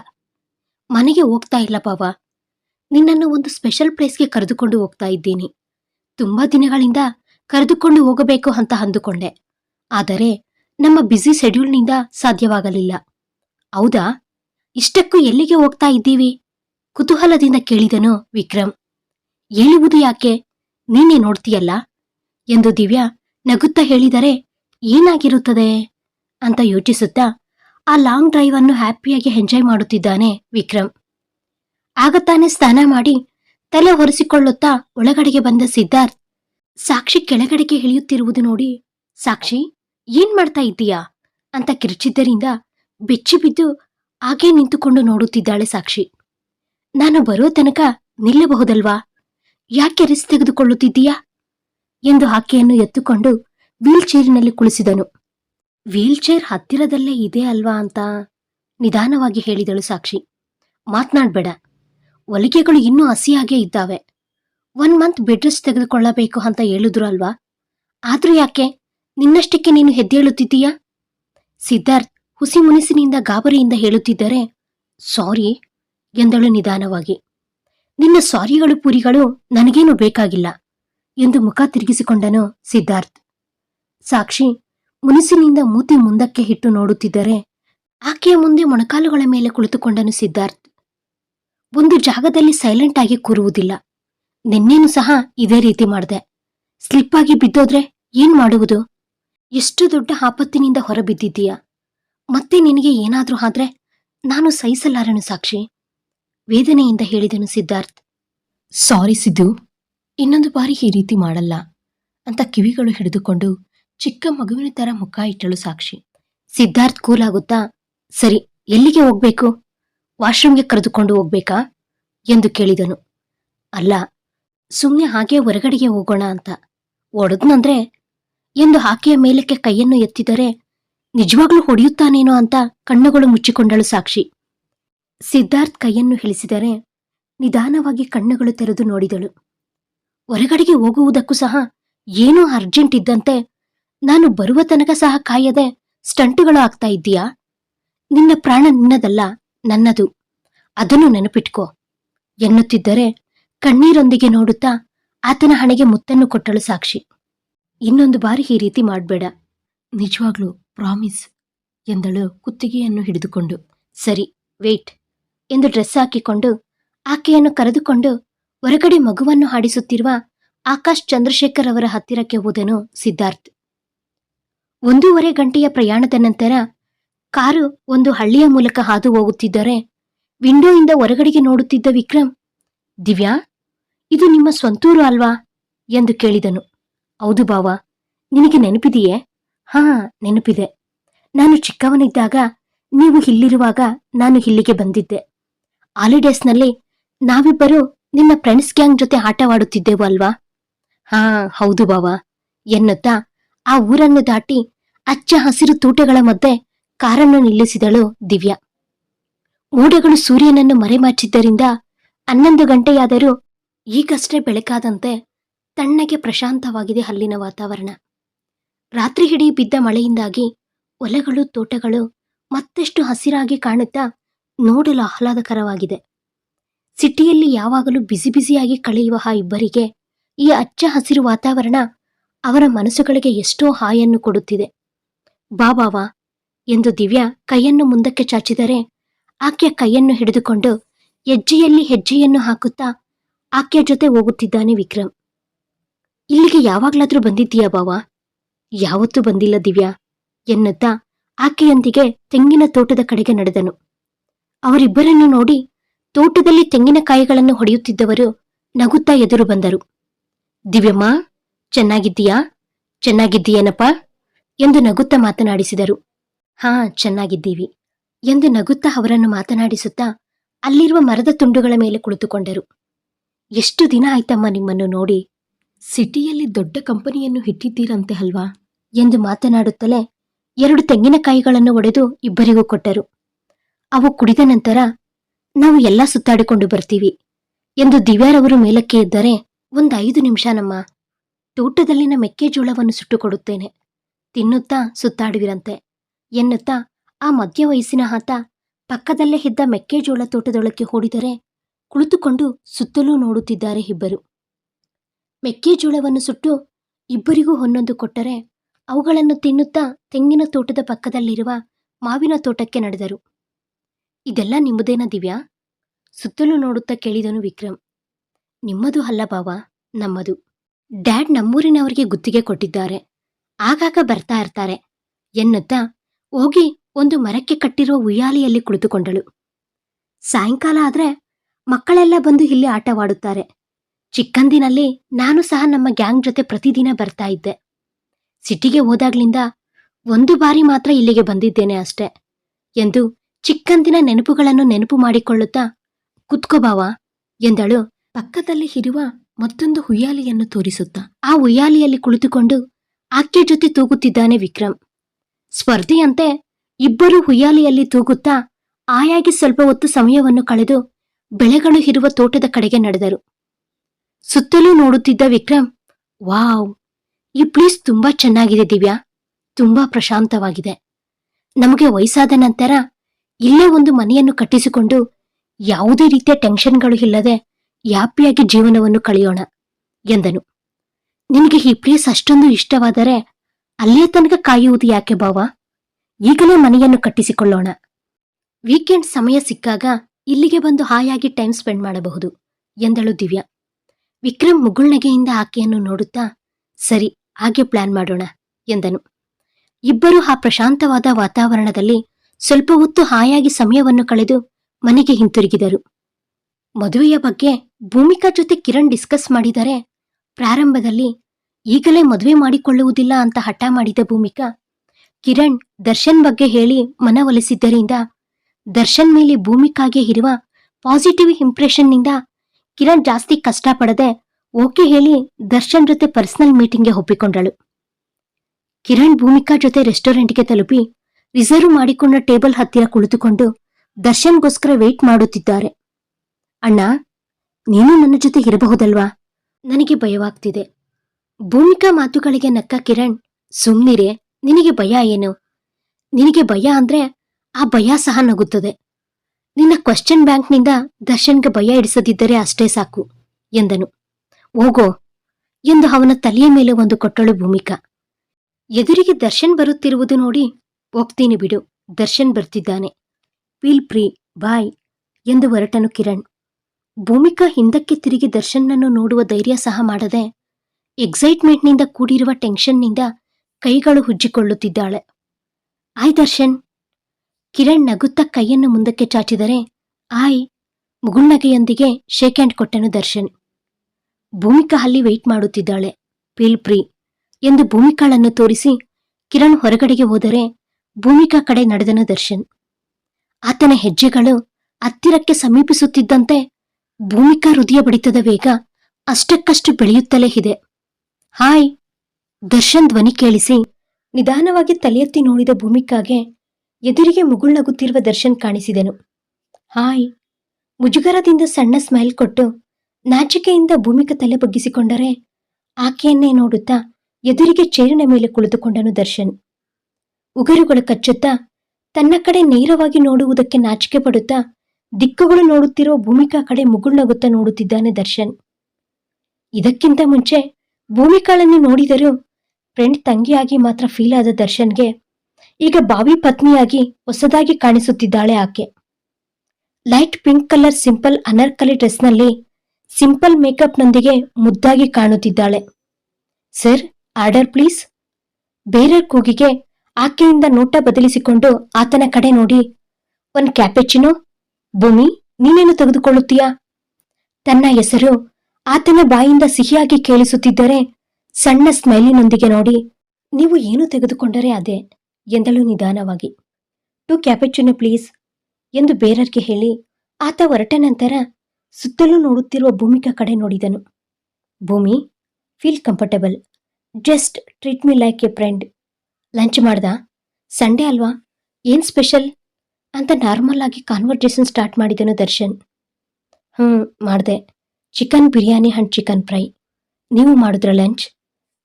ಮನೆಗೆ ಹೋಗ್ತಾ ಇಲ್ಲ ಪಾವ. ನಿನ್ನನ್ನು ಒಂದು ಸ್ಪೆಷಲ್ ಪ್ಲೇಸ್ಗೆ ಕರೆದುಕೊಂಡು ಹೋಗ್ತಾ ಇದ್ದೀನಿ. ತುಂಬಾ ದಿನಗಳಿಂದ ಕರೆದುಕೊಂಡು ಹೋಗಬೇಕು ಅಂತ ಅಂದುಕೊಂಡೆ. ಆದರೆ ನಮ್ಮ ಬ್ಯುಸಿ ಶೆಡ್ಯೂಲ್ನಿಂದ ಸಾಧ್ಯವಾಗಲಿಲ್ಲ. ಹೌದಾ? ಇಷ್ಟಕ್ಕೂ ಎಲ್ಲಿಗೆ ಹೋಗ್ತಾ ಇದ್ದೀವಿ? ಕುತೂಹಲದಿಂದ ಕೇಳಿದನು ವಿಕ್ರಮ್. ಹೇಳುವುದು ಯಾಕೆ? ನೀನೇ ನೋಡ್ತೀಯಲ್ಲ? ಎಂದು ದಿವ್ಯಾ ನಗುತ್ತಾ ಹೇಳಿದರೆ ಏನಾಗಿರುತ್ತದೆ? ಅಂತ ಯೋಚಿಸುತ್ತಾ ಆ ಲಾಂಗ್ ಡ್ರೈವ್ ಅನ್ನು ಹ್ಯಾಪಿಯಾಗಿ ಎಂಜಾಯ್ ಮಾಡುತ್ತಿದ್ದಾನೆ ವಿಕ್ರಮ್. ಆಗ ತಾನೇ ಸ್ನಾನ ಮಾಡಿ ತಲೆ ಒರೆಸಿಕೊಳ್ಳುತ್ತಾ ಒಳಗಡೆಗೆ ಬಂದ ಸಿದ್ಧಾರ್ಥ್, ಸಾಕ್ಷಿ ಕೆಳಗಡೆಗೆ ಇಳಿಯುತ್ತಿರುವುದು ನೋಡಿ, ಸಾಕ್ಷಿ, ಏನ್ ಮಾಡ್ತಾ ಇದ್ದೀಯಾ? ಅಂತ ಕಿರ್ಚಿದ್ದರಿಂದ ಬೆಚ್ಚಿ ಹಾಗೇ ನಿಂತುಕೊಂಡು ನೋಡುತ್ತಿದ್ದಾಳೆ ಸಾಕ್ಷಿ. ನಾನು ಬರೋ ತನಕ ನಿಲ್ಲಬಹುದಲ್ವಾ? ಯಾಕೆ ರಿಸ್ ತೆಗೆದುಕೊಳ್ಳುತ್ತಿದ್ದೀಯಾ? ಎಂದು ಆಕೆಯನ್ನು ಎತ್ತುಕೊಂಡು ವೀಲ್ ಚೇರಿನಲ್ಲಿ ಕುಳಿಸಿದನು. ವೀಲ್ ಚೇರ್ ಹತ್ತಿರದಲ್ಲೇ ಇದೆ ಅಲ್ವಾ ಅಂತ ನಿಧಾನವಾಗಿ ಹೇಳಿದಳು ಸಾಕ್ಷಿ. ಮಾತನಾಡ್ಬೇಡ. ಹೊಲಿಗೆಗಳು ಇನ್ನೂ ಹಸಿಯಾಗೇ ಇದ್ದಾವೆ. ಒನ್ ಮಂತ್ ಬೆಡ್ ರೆಸ್ಟ್ ತೆಗೆದುಕೊಳ್ಳಬೇಕು ಅಂತ ಹೇಳಿದ್ರು ಅಲ್ವಾ? ಆದ್ರೂ ಯಾಕೆ? ನಿನ್ನಷ್ಟಕ್ಕೆ ನೀನು ಹೆದ್ದೇಳುತ್ತಿದ್ದೀಯಾ? ಸಿದ್ಧಾರ್ಥ್ ಹುಸಿ ಮುನಿಸಿನಿಂದ ಗಾಬರಿಯಿಂದ ಹೇಳುತ್ತಿದ್ದರೆ, ಸಾರಿ, ಎಂದಳು ನಿಧಾನವಾಗಿ. ನಿನ್ನ ಸಾರಿಗಳು ಪುರಿಗಳು ನನಗೇನು ಬೇಕಾಗಿಲ್ಲ, ಎಂದು ಮುಖ ತಿರುಗಿಸಿಕೊಂಡನು ಸಿದ್ಧಾರ್ಥ್. ಸಾಕ್ಷಿ ಮುನಿಸಿನಿಂದ ಮೂತಿ ಮುಂದಕ್ಕೆ ಹಿಟ್ಟು ನೋಡುತ್ತಿದ್ದರೆ ಆಕೆಯ ಮುಂದೆ ಮೊಣಕಾಲುಗಳ ಮೇಲೆ ಕುಳಿತುಕೊಂಡನು ಸಿದ್ಧಾರ್ಥ್. ಒಂದು ಜಾಗದಲ್ಲಿ ಸೈಲೆಂಟ್ ಆಗಿ ಕೂರುವುದಿಲ್ಲ. ನಿನ್ನೇನು ಸಹ ಇದೇ ರೀತಿ ಮಾಡಿದೆ. ಸ್ಲಿಪ್ ಆಗಿ ಬಿದ್ದೋದ್ರೆ ಏನ್ ಮಾಡುವುದು? ಎಷ್ಟು ದೊಡ್ಡ ಆಪತ್ತಿನಿಂದ ಹೊರಬಿದ್ದಿದ್ದೀಯ? ಮತ್ತೆ ನಿನಗೆ ಏನಾದ್ರೂ ಆದ್ರೆ ನಾನು ಸಹಿಸಲಾರನು ಸಾಕ್ಷಿ. ವೇದನೆಯಿಂದ ಹೇಳಿದನು ಸಿದ್ಧಾರ್ಥ್. ಸಾರಿ ಸಿದ್ದು. ಇನ್ನೊಂದು ಬಾರಿ ಈ ರೀತಿ ಮಾಡಲ್ಲ ಅಂತ ಕಿವಿಗಳು ಹಿಡಿದುಕೊಂಡು ಚಿಕ್ಕ ಮಗುವಿನ ತರ ಮುಖ ಇಟ್ಟಳು ಸಾಕ್ಷಿ. ಸಿದ್ಧಾರ್ಥ್ ಕೂಲಾಗುತ್ತಾ ಸರಿ, ಎಲ್ಲಿಗೆ ಹೋಗ್ಬೇಕು? ವಾಶ್ರೂಮ್ಗೆ ಕರೆದುಕೊಂಡು ಹೋಗ್ಬೇಕಾ? ಎಂದು ಕೇಳಿದನು. ಅಲ್ಲ ಸುಮ್ಮನೆ ಹಾಗೆ ಹೊರಗಡೆಗೆ ಹೋಗೋಣ ಅಂತ. ಒಡೆದ್ನಂದ್ರೆ ಎಂದು ಆಕೆಯ ಮೇಲಕ್ಕೆ ಕೈಯನ್ನು ಎತ್ತಿದರೆ, ನಿಜವಾಗ್ಲೂ ಹೊಡೆಯುತ್ತಾನೇನೋ ಅಂತ ಕಣ್ಣುಗಳು ಮುಚ್ಚಿಕೊಂಡಳು ಸಾಕ್ಷಿ. ಸಿದ್ಧಾರ್ಥ್ ಕೈಯನ್ನು ಇಳಿಸಿದರೆ ನಿಧಾನವಾಗಿ ಕಣ್ಣುಗಳು ತೆರೆದು ನೋಡಿದಳು. ಹೊರಗಡೆಗೆ ಹೋಗುವುದಕ್ಕೂ ಸಹ ಏನೂ ಅರ್ಜೆಂಟ್ ಇದ್ದಂತೆ ನಾನು ಬರುವ ತನಕ ಸಹ ಕಾಯದೆ ಸ್ಟಂಟುಗಳು ಆಗ್ತಾ ಇದ್ದೀಯಾ? ನಿನ್ನ ಪ್ರಾಣ ನಿನ್ನದಲ್ಲ, ನನ್ನದು. ಅದನ್ನು ನೆನಪಿಟ್ಕೋ. ಎನ್ನುತ್ತಿದ್ದರೆ ಕಣ್ಣೀರೊಂದಿಗೆ ನೋಡುತ್ತಾ ಆತನ ಹಣೆಗೆ ಮುತ್ತನ್ನು ಕೊಟ್ಟಳು ಸಾಕ್ಷಿ. ಇನ್ನೊಂದು ಬಾರಿ ಈ ರೀತಿ ಮಾಡಬೇಡ. ನಿಜವಾಗ್ಲೂ, ಪ್ರಾಮಿಸ್, ಎಂದಳು ಕುತ್ತಿಗೆಯನ್ನು ಹಿಡಿದುಕೊಂಡು. ಸರಿ, ವೇಟ್, ಎಂದು ಡ್ರೆಸ್ ಹಾಕಿಕೊಂಡು ಆಕೆಯನ್ನು ಕರೆದುಕೊಂಡು ಹೊರಗಡೆ ಮಗುವನ್ನು ಹಾಡಿಸುತ್ತಿರುವ ಆಕಾಶ್ ಚಂದ್ರಶೇಖರ್ ಅವರ ಹತ್ತಿರಕ್ಕೆ ಹೋದನು ಸಿದ್ಧಾರ್ಥ್. ಒಂದೂವರೆ ಗಂಟೆಯ ಪ್ರಯಾಣದ ನಂತರ ಕಾರು ಒಂದು ಹಳ್ಳಿಯ ಮೂಲಕ ಹಾದು ಹೋಗುತ್ತಿದ್ದರೆ ವಿಂಡೋಯಿಂದ ಹೊರಗಡೆಗೆ ನೋಡುತ್ತಿದ್ದ ವಿಕ್ರಮ್, ದಿವ್ಯಾ, ಇದು ನಿಮ್ಮ ಸ್ವಂತೂರು ಅಲ್ವಾ? ಎಂದು ಕೇಳಿದನು. ಹೌದು ಬಾವ, ನಿನಗೆ ನೆನಪಿದೆಯೇ? ಹಾ, ನೆನಪಿದೆ. ನಾನು ಚಿಕ್ಕವನಿದ್ದಾಗ ನೀವು ಇಲ್ಲಿರುವಾಗ ನಾನು ಇಲ್ಲಿಗೆ ಬಂದಿದ್ದೆ. ಹಾಲಿಡೇಸ್ನಲ್ಲಿ ನಾವಿಬ್ಬರು ನಿನ್ನ ಫ್ರೆಂಡ್ಸ್ ಗ್ಯಾಂಗ್ ಜೊತೆ ಆಟವಾಡುತ್ತಿದ್ದೆವು ಅಲ್ವಾ? ಹಾ, ಹೌದು ಬಾವ, ಎನ್ನುತ್ತಾ ಆ ಊರನ್ನು ದಾಟಿ ಅಚ್ಚ ಹಸಿರು ತೋಟಗಳ ಮಧ್ಯೆ ಕಾರನ್ನು ನಿಲ್ಲಿಸಿದಳು ದಿವ್ಯಾ. ಮೋಡಗಳು ಸೂರ್ಯನನ್ನು ಮರೆಮಾಚಿದ್ದರಿಂದ ಹನ್ನೊಂದು ಗಂಟೆಯಾದರೂ ಈಗಷ್ಟೇ ಬೆಳಕಾದಂತೆ ತಣ್ಣಗೆ ಪ್ರಶಾಂತವಾಗಿದೆ ಅಲ್ಲಿನ ವಾತಾವರಣ. ರಾತ್ರಿ ಹಿಡೀ ಬಿದ್ದ ಮಳೆಯಿಂದಾಗಿ ಹೊಲಗಳು ತೋಟಗಳು ಮತ್ತಷ್ಟು ಹಸಿರಾಗಿ ಕಾಣುತ್ತಾ ನೋಡಲು ಆಹ್ಲಾದಕರವಾಗಿದೆ. ಸಿಟಿಯಲ್ಲಿ ಯಾವಾಗಲೂ ಬಿಸಿ ಬಿಸಿಯಾಗಿ ಕಳೆಯುವ ಆ ಇಬ್ಬರಿಗೆ ಈ ಅಚ್ಚ ಹಸಿರು ವಾತಾವರಣ ಅವರ ಮನಸ್ಸುಗಳಿಗೆ ಎಷ್ಟೋ ಹಾಯನ್ನು ಕೊಡುತ್ತಿದೆ. ಬಾ ಬಾವಾ ಎಂದು ದಿವ್ಯಾ ಕೈಯನ್ನು ಮುಂದಕ್ಕೆ ಚಾಚಿದರೆ, ಆಕೆಯ ಕೈಯನ್ನು ಹಿಡಿದುಕೊಂಡು ಹೆಜ್ಜೆಯಲ್ಲಿ ಹೆಜ್ಜೆಯನ್ನು ಹಾಕುತ್ತಾ ಆಕೆಯ ಜೊತೆ ಹೋಗುತ್ತಿದ್ದಾನೆ ವಿಕ್ರಮ್. ಇಲ್ಲಿಗೆ ಯಾವಾಗ್ಲಾದ್ರೂ ಬಂದಿದ್ದೀಯಾ ಬಾವಾ ಯಾವತ್ತೂ ಬಂದಿಲ್ಲ ದಿವ್ಯಾ, ಎನ್ನುತ್ತಾ ಆಕೆಯೊಂದಿಗೆ ತೆಂಗಿನ ತೋಟದ ಕಡೆಗೆ ನಡೆದನು. ಅವರಿಬ್ಬರನ್ನು ನೋಡಿ ತೋಟದಲ್ಲಿ ತೆಂಗಿನಕಾಯಿಗಳನ್ನು ಹೊಡೆಯುತ್ತಿದ್ದವರು ನಗುತ್ತಾ ಎದುರು ಬಂದರು. ದಿವ್ಯಮ್ಮ ಚೆನ್ನಾಗಿದ್ದೀಯಾ? ಚೆನ್ನಾಗಿದ್ದೀಯೇನಪ್ಪ? ಎಂದು ನಗುತ್ತಾ ಮಾತನಾಡಿಸಿದರು. ಹಾ, ಚೆನ್ನಾಗಿದ್ದೀವಿ. ಎಂದು ನಗುತ್ತಾ ಅವರನ್ನು ಮಾತನಾಡಿಸುತ್ತಾ ಅಲ್ಲಿರುವ ಮರದ ತುಂಡುಗಳ ಮೇಲೆ ಕುಳಿತುಕೊಂಡರು. ಎಷ್ಟು ದಿನ ಆಯ್ತಮ್ಮ ನಿಮ್ಮನ್ನು ನೋಡಿ? ಸಿಟಿಯಲ್ಲಿ ದೊಡ್ಡ ಕಂಪನಿಯನ್ನು ಇಟ್ಟಿದ್ದೀರಂತೆ ಅಲ್ವಾ? ಎಂದು ಮಾತನಾಡುತ್ತಲೇ ಎರಡು ತೆಂಗಿನಕಾಯಿಗಳನ್ನು ಒಡೆದು ಇಬ್ಬರಿಗೂ ಕೊಟ್ಟರು. ಅವು ಕುಡಿದ ನಂತರ, ನಾವು ಎಲ್ಲ ಸುತ್ತಾಡಿಕೊಂಡು ಬರ್ತೀವಿ ಎಂದು ದಿವ್ಯಾರವರು ಮೇಲಕ್ಕೆ ಇದ್ದರೆ ಒಂದು ಐದು ನಿಮಿಷ ನಮ್ಮ ತೋಟದಲ್ಲಿನ ಮೆಕ್ಕೆಜೋಳವನ್ನು ಸುಟ್ಟುಕೊಡುತ್ತೇನೆ. ತಿನ್ನುತ್ತಾ ಸುತ್ತಾಡುವಿರಂತೆ. ಎನ್ನುತ್ತಾ ಆ ಮಧ್ಯ ವಯಸ್ಸಿನ ಆತ ಪಕ್ಕದಲ್ಲೇ ಇದ್ದ ಮೆಕ್ಕೆಜೋಳ ತೋಟದೊಳಕ್ಕೆ ಓಡಿದರೆ ಕುಳಿತುಕೊಂಡು ಸುತ್ತಲೂ ನೋಡುತ್ತಿದ್ದಾರೆ ಇಬ್ಬರು. ಮೆಕ್ಕೆಜೋಳವನ್ನು ಸುಟ್ಟು ಇಬ್ಬರಿಗೂ ಹೊನ್ನೊಂದು ಕೊಟ್ಟರೆ ಅವುಗಳನ್ನು ತಿನ್ನುತ್ತಾ ತೆಂಗಿನ ತೋಟದ ಪಕ್ಕದಲ್ಲಿರುವ ಮಾವಿನ ತೋಟಕ್ಕೆ ನಡೆದರು. ಇದೆಲ್ಲ ನಿಮ್ಮದೇನ ದಿವ್ಯಾ? ಸುತ್ತಲೂ ನೋಡುತ್ತಾ ಕೇಳಿದನು ವಿಕ್ರಮ್. ನಿಮ್ಮದು ಅಲ್ಲ ಬಾವ, ನಮ್ಮದು. ಡ್ಯಾಡ್ ನಮ್ಮೂರಿನವರಿಗೆ ಗುತ್ತಿಗೆ ಕೊಟ್ಟಿದ್ದಾರೆ. ಆಗಾಗ ಬರ್ತಾ ಇರ್ತಾರೆ. ಎನ್ನುತ್ತಾ ಹೋಗಿ ಒಂದು ಮರಕ್ಕೆ ಕಟ್ಟಿರುವ ಉಯ್ಯಾಲೆಯಲ್ಲಿ ಕುಳಿತುಕೊಂಡಳು. ಸಾಯಂಕಾಲ ಆದ್ರೆ ಮಕ್ಕಳೆಲ್ಲ ಬಂದು ಇಲ್ಲಿ ಆಟವಾಡುತ್ತಾರೆ. ಚಿಕ್ಕಂದಿನಲ್ಲಿ ನಾನು ಸಹ ನಮ್ಮ ಗ್ಯಾಂಗ್ ಜೊತೆ ಪ್ರತಿದಿನ ಬರ್ತಾ ಇದ್ದೆ. ಸಿಟಿಗೆ ಹೋದಾಗ್ಲಿಂದ ಒಂದು ಬಾರಿ ಮಾತ್ರ ಇಲ್ಲಿಗೆ ಬಂದಿದ್ದೇನೆ ಅಷ್ಟೆ. ಎಂದು ಚಿಕ್ಕಂದಿನ ನೆನಪುಗಳನ್ನು ನೆನಪು ಮಾಡಿಕೊಳ್ಳುತ್ತಾ ಕುತ್ಕೋಬಾವ ಎಂದಳು. ಪಕ್ಕದಲ್ಲಿ ಇರುವ ಮತ್ತೊಂದು ಹುಯ್ಯಾಲಿಯನ್ನು ತೋರಿಸುತ್ತಾ. ಆ ಹುಯ್ಯಾಲಿಯಲ್ಲಿ ಕುಳಿತುಕೊಂಡು ಆಕೆ ಜೊತೆ ತೂಗುತ್ತಿದ್ದಾನೆ ವಿಕ್ರಮ್. ಸ್ಪರ್ಧೆಯಂತೆ ಇಬ್ಬರು ಹುಯ್ಯಾಲಿಯಲ್ಲಿ ತೂಗುತ್ತಾ ಆಯಾಗಿ ಸ್ವಲ್ಪ ಹೊತ್ತು ಸಮಯವನ್ನು ಕಳೆದು ಬೆಳೆಗಳು ಇರುವ ತೋಟದ ಕಡೆಗೆ ನಡೆದರು. ಸುತ್ತಲೂ ನೋಡುತ್ತಿದ್ದ ವಿಕ್ರಮ್, ವಾವ್! ಈ ಪ್ಲೇಸ್ ತುಂಬಾ ಚೆನ್ನಾಗಿದೆ ದಿವ್ಯಾ! ತುಂಬಾ ಪ್ರಶಾಂತವಾಗಿದೆ. ನಮಗೆ ವಯಸ್ಸಾದ ನಂತರ ಇಲ್ಲೇ ಒಂದು ಮನೆಯನ್ನು ಕಟ್ಟಿಸಿಕೊಂಡು ಯಾವುದೇ ರೀತಿಯ ಟೆನ್ಷನ್ಗಳು ಇಲ್ಲದೆ ಯಾಪಿಯಾಗಿ ಜೀವನವನ್ನು ಕಳೆಯೋಣ ಎಂದನು. ನಿನಗೆ ಈ ಪ್ಲೇಸ್ ಅಷ್ಟೊಂದು ಇಷ್ಟವಾದರೆ ಅಲ್ಲೇ ತನಕ ಕಾಯುವುದು ಯಾಕೆ ಬಾವ? ಈಗಲೇ ಮನೆಯನ್ನು ಕಟ್ಟಿಸಿಕೊಳ್ಳೋಣ. ವೀಕೆಂಡ್ ಸಮಯ ಸಿಕ್ಕಾಗ ಇಲ್ಲಿಗೆ ಬಂದು ಹಾಯಾಗಿ ಟೈಮ್ ಸ್ಪೆಂಡ್ ಮಾಡಬಹುದು ಎಂದಳು ದಿವ್ಯಾ. ವಿಕ್ರಮ್ ಮುಗುಳ್ನಗೆಯಿಂದ ಆಕೆಯನ್ನು ನೋಡುತ್ತಾ, ಸರಿ, ಹಾಗೆ ಪ್ಲಾನ್ ಮಾಡೋಣ ಎಂದನು. ಇಬ್ಬರು ಆ ಪ್ರಶಾಂತವಾದ ವಾತಾವರಣದಲ್ಲಿ ಸ್ವಲ್ಪ ಹೊತ್ತು ಹಾಯಾಗಿ ಸಮಯವನ್ನು ಕಳೆದು ಮನೆಗೆ ಹಿಂತಿರುಗಿದರು. ಮದುವೆಯ ಬಗ್ಗೆ ಭೂಮಿಕಾ ಜೊತೆ ಕಿರಣ್ ಡಿಸ್ಕಸ್ ಮಾಡಿದರೆ ಪ್ರಾರಂಭದಲ್ಲಿ ಈಗಲೇ ಮದುವೆ ಮಾಡಿಕೊಳ್ಳುವುದಿಲ್ಲ ಅಂತ ಹಠ ಮಾಡಿದ ಭೂಮಿಕಾ, ಕಿರಣ್ ದರ್ಶನ್ ಬಗ್ಗೆ ಹೇಳಿ ಮನವೊಲಿಸಿದ್ದರಿಂದ ದರ್ಶನ್ ಮೇಲೆ ಭೂಮಿಕಾಗೆ ಇರುವ ಪಾಸಿಟಿವ್ ಇಂಪ್ರೆಷನ್ನಿಂದ ಕಿರಣ್ ಜಾಸ್ತಿ ಕಷ್ಟಪಡದೆ ಓಕೆ ಹೇಳಿ ದರ್ಶನ್ ಜೊತೆ ಪರ್ಸನಲ್ ಮೀಟಿಂಗ್ಗೆ ಒಪ್ಪಿಕೊಂಡಳು. ಕಿರಣ್ ಭೂಮಿಕಾ ಜೊತೆ ರೆಸ್ಟೋರೆಂಟ್ಗೆ ತಲುಪಿ ರಿಸರ್ವ್ ಮಾಡಿಕೊಂಡ ಟೇಬಲ್ ಹತ್ತಿರ ಕುಳಿತುಕೊಂಡು ದರ್ಶನ್ಗೋಸ್ಕರ ವೇಟ್ ಮಾಡುತ್ತಿದ್ದಾರೆ. ಅಣ್ಣ, ನೀನು ನನ್ನ ಜೊತೆ ಇರಬಹುದಲ್ವಾ? ನನಗೆ ಭಯವಾಗ್ತಿದೆ. ಭೂಮಿಕಾ ಮಾತುಗಳಿಗೆ ನಕ್ಕ ಕಿರಣ್, ಸುಮ್ನಿರೆ, ನಿನಗೆ ಭಯ ಏನು? ನಿನಗೆ ಭಯ ಅಂದ್ರೆ ಆ ಭಯ ಸಹ ನಗುತ್ತದೆ. ನಿನ್ನ ಕ್ವಶನ್ ಬ್ಯಾಂಕ್ನಿಂದ ದರ್ಶನ್ಗೆ ಭಯ ಇಡಿಸದಿದ್ದರೆ ಅಷ್ಟೇ ಸಾಕು, ಎಂದನು. ಹೋಗೋ, ಎಂದು ಅವನ ತಲೆಯ ಮೇಲೆ ಒಂದು ಕೊಟ್ಟಳು ಭೂಮಿಕಾ. ಎದುರಿಗೆ ದರ್ಶನ್ ಬರುತ್ತಿರುವುದು ನೋಡಿ ಹೋಗ್ತೀನಿ ಬಿಡು, ದರ್ಶನ್ ಬರ್ತಿದ್ದಾನೆ. ಫೀಲ್ ಪ್ರೀ ಬಾಯ್, ಎಂದು ಹೊರಟನು ಕಿರಣ್. ಭೂಮಿಕಾ ಹಿಂದಕ್ಕೆ ತಿರುಗಿ ದರ್ಶನ್ನನ್ನು ನೋಡುವ ಧೈರ್ಯ ಸಹ ಮಾಡದೆ ಎಕ್ಸೈಟ್ಮೆಂಟ್ನಿಂದ ಕೂಡಿರುವ ಟೆನ್ಷನ್ನಿಂದ ಕೈಗಳು ಹುಜ್ಜಿಕೊಳ್ಳುತ್ತಿದ್ದಾಳೆ. ಆಯ್ ದರ್ಶನ್! ಕಿರಣ್ ನಗುತ್ತಾ ಕೈಯನ್ನು ಮುಂದಕ್ಕೆ ಚಾಚಿದರೆ, ಆಯ್! ಮುಗುಳ್ನಗೆಯೊಂದಿಗೆ ಶೇಕ್ ಹ್ಯಾಂಡ್ ಕೊಟ್ಟನು ದರ್ಶನ್. ಭೂಮಿಕಾ ಅಲ್ಲಿ ವೆಯ್ಟ್ ಮಾಡುತ್ತಿದ್ದಾಳೆ. ಪೀಲ್ ಪ್ರೀ ಎಂದು ಭೂಮಿಕಾಳನ್ನು ತೋರಿಸಿ ಕಿರಣ್ ಹೊರಗಡೆಗೆ ಹೋದರೆ ಭೂಮಿಕಾ ಕಡೆ ನಡೆದನು ದರ್ಶನ್. ಆತನ ಹೆಜ್ಜೆಗಳು ಹತ್ತಿರಕ್ಕೆ ಸಮೀಪಿಸುತ್ತಿದ್ದಂತೆ ಭೂಮಿಕಾ ಹೃದಯ ಬಡಿತದ ವೇಗ ಅಷ್ಟಕ್ಕಷ್ಟು ಬೆಳೆಯುತ್ತಲೇ ಇದೆ. ಹಾಯ್, ದರ್ಶನ್ ಧ್ವನಿ ಕೇಳಿಸಿ. ನಿಧಾನವಾಗಿ ತಲೆಯೆತ್ತಿ ನೋಡಿದ ಭೂಮಿಕಾಗೆ ಎದುರಿಗೆ ಮುಗುಳ್ನಗುತ್ತಿರುವ ದರ್ಶನ್ ಕಾಣಿಸಿದನು. ಹಾಯ್, ಮುಜುಗರದಿಂದ ಸಣ್ಣ ಸ್ಮೈಲ್ ಕೊಟ್ಟು ನಾಚಿಕೆಯಿಂದ ಭೂಮಿಕ ತಲೆ ಬಗ್ಗಿಸಿಕೊಂಡರೆ ಆಕೆಯನ್ನೇ ನೋಡುತ್ತಾ ಎದುರಿಗೆ ಚೇರಿನ ಮೇಲೆ ಕುಳಿತುಕೊಂಡನು ದರ್ಶನ್. ಉಗರುಗಳು ಕಚ್ಚುತ್ತಾ ತನ್ನ ಕಡೆ ನೇರವಾಗಿ ನೋಡುವುದಕ್ಕೆ ನಾಚಿಕೆ ಪಡುತ್ತಾ ದಿಕ್ಕುಗಳು ನೋಡುತ್ತಿರೋ ಭೂಮಿಕಾ ಕಡೆ ಮುಗುಳ್ನಗುತ್ತಾ ನೋಡುತ್ತಿದ್ದಾನೆ ದರ್ಶನ್. ಇದಕ್ಕಿಂತ ಮುಂಚೆ ಭೂಮಿಕಾಳನ್ನು ನೋಡಿದರೂ ಫ್ರೆಂಡ್ ತಂಗಿಯಾಗಿ ಮಾತ್ರ ಫೀಲ್ ಆದ ದರ್ಶನ್ಗೆ ಈಗ ಬಾವಿ ಪತ್ನಿಯಾಗಿ ಹೊಸದಾಗಿ ಕಾಣಿಸುತ್ತಿದ್ದಾಳೆ ಆಕೆ. Light pink colour simple Anarkali ಡ್ರೆಸ್ನಲ್ಲಿ simple ಮೇಕಪ್ನೊಂದಿಗೆ ಮುದ್ದಾಗಿ ಕಾಣುತ್ತಿದ್ದಾಳೆ. Sir, order please? ಬೇರೆ ಕೂಗಿಗೆ ಆಕೆಯಿಂದ ನೋಟ ಬದಲಿಸಿಕೊಂಡು ಆತನ ಕಡೆ ನೋಡಿ. ಒಂದ್ ಕ್ಯಾಪೆಚಿನೋ? ಭೂಮಿ, ನೀನೇನು ತೆಗೆದುಕೊಳ್ಳುತ್ತೀಯಾ? ತನ್ನ ಹೆಸರು ಆತನ ಬಾಯಿಂದ ಸಿಹಿಯಾಗಿ ಕೇಳಿಸುತ್ತಿದ್ದರೆ ಸಣ್ಣ ಸ್ಮೈಲಿನೊಂದಿಗೆ ನೋಡಿ, ನೀವು ಏನು ತೆಗೆದುಕೊಂಡರೆ ಅದೇ? ಎಂದಳು ನಿಧಾನವಾಗಿ. ಟು ಕ್ಯಾಪೆಚ್ಚನ್ನು ಪ್ಲೀಸ್ ಎಂದು ಬೇರರ್ಗೆ ಹೇಳಿ, ಆತ ಹೊರಟ ನಂತರ ಸುತ್ತಲೂ ನೋಡುತ್ತಿರುವ ಭೂಮಿಕ ಕಡೆ ನೋಡಿದನು. Bhumi, feel comfortable, just treat me like a friend. Lunch ಮಾಡ್ದ? ಸಂಡೇ ಅಲ್ವಾ? ಏನ್ ಸ್ಪೆಷಲ್? ಅಂತ ನಾರ್ಮಲ್ ಆಗಿ ಕಾನ್ವರ್ಜೇಷನ್ ಸ್ಟಾರ್ಟ್ ಮಾಡಿದನು ದರ್ಶನ್. ಹ್ಞೂ ಮಾಡಿದೆ. Chicken biryani and chicken fry. ನೀವು ಮಾಡಿದ್ರ ಲಂಚ್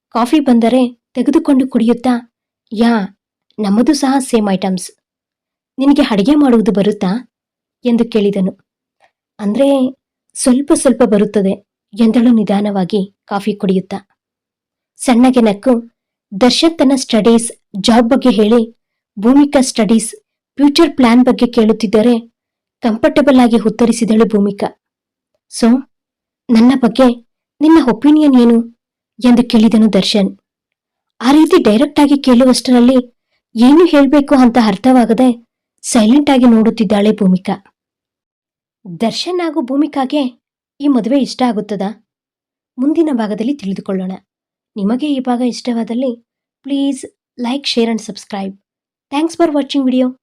ಕಾಫಿ ಬಂದರೆ ತೆಗೆದುಕೊಂಡು ಕುಡಿಯುತ್ತಾ? ಯಾ, ನಮ್ಮದು ಸಹ ಸೇಮ್ ಐಟಮ್ಸ್ ನಿನಗೆ ಅಡುಗೆ ಮಾಡುವುದು ಬರುತ್ತಾ? ಎಂದು ಕೇಳಿದನು. ಅಂದ್ರೆ ಸ್ವಲ್ಪ ಸ್ವಲ್ಪ ಬರುತ್ತದೆ, ಎಂದಳು ನಿಧಾನವಾಗಿ ಕಾಫಿ ಕುಡಿಯುತ್ತಾ. ಸಣ್ಣಗೆ ನಕ್ಕು, ದರ್ಶನ್ ತನ್ನ ಸ್ಟಡೀಸ್ ಜಾಬ್ ಬಗ್ಗೆ ಹೇಳಿ, ಭೂಮಿಕಾ ಸ್ಟಡೀಸ್ ಫ್ಯೂಚರ್ ಪ್ಲಾನ್ ಬಗ್ಗೆ ಕೇಳುತ್ತಿದ್ದರೆ ಕಂಫರ್ಟಬಲ್ ಆಗಿ ಉತ್ತರಿಸಿದಳು ಭೂಮಿಕಾ. ಸೊ, ನನ್ನ ಬಗ್ಗೆ ನಿನ್ನ ಒಪಿನಿಯನ್ ಏನು? ಎಂದು ಕೇಳಿದನು ದರ್ಶನ್. ಆ ರೀತಿ ಡೈರೆಕ್ಟ್ ಆಗಿ ಕೇಳುವಷ್ಟರಲ್ಲಿ ಏನು ಹೇಳಬೇಕು ಅಂತ ಅರ್ಥವಾಗದೆ ಸೈಲೆಂಟ್ ಆಗಿ ನೋಡುತ್ತಿದ್ದಾಳೆ ಭೂಮಿಕಾ. ದರ್ಶನ್ ಹಾಗೂ ಭೂಮಿಕಾಗೆ ಈ ಮದುವೆ ಇಷ್ಟ ಆಗುತ್ತದಾ? ಮುಂದಿನ ಭಾಗದಲ್ಲಿ ತಿಳಿದುಕೊಳ್ಳೋಣ. ನಿಮಗೆ ಈ ಭಾಗ ಇಷ್ಟವಾದಲ್ಲಿ please like, share and subscribe. Thanks for watching video.